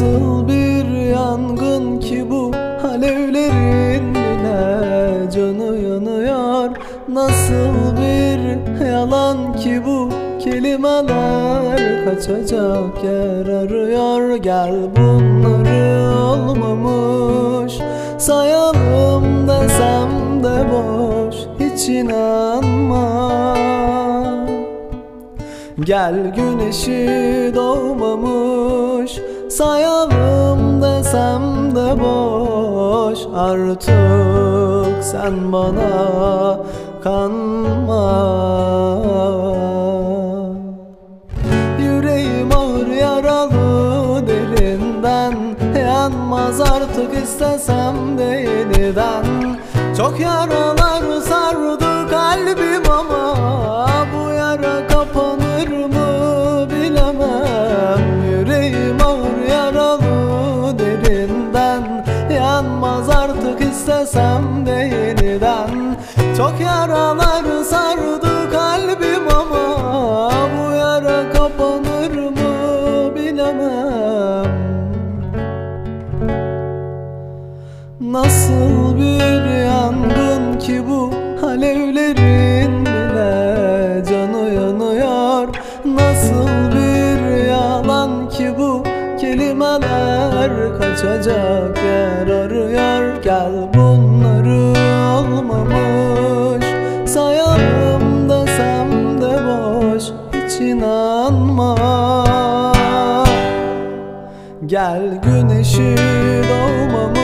Nasıl bir yangın ki bu? Alevlerin bile canı yanıyor. Nasıl bir yalan ki bu? Kelimeler kaçacak yer arıyor. Gel bunları olmamış. Sayalım desem de boş. Hiç inanma. Gel güneşi doğmamış. Sayalım desem de boş Artık. Sen bana kanma. Yüreğim ağır yaralı derinden Yanmaz. Artık istesem de yeniden. Çok yaralar istesem de yeniden. Çok yaralar sardı kalbim ama Bu yara kapanır mı bilemem. Nasıl bir Kelimeler kaçacak yer arıyor. Gel bunları olmamış Sayalım desem de boş. Hiç inanma Gel güneşi doğmamış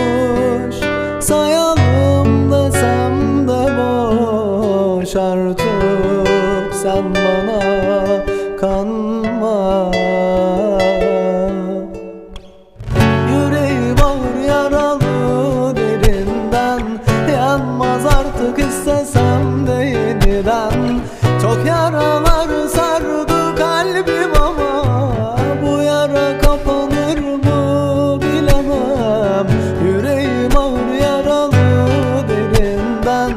artık istesem de yeniden Çok yaralar sardı kalbim ama Bu yara kapanır mı bilemem. Yüreğim ağır yaralı derinden.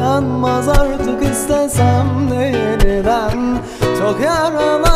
Yanmaz artık istesem de yeniden. Çok yaralar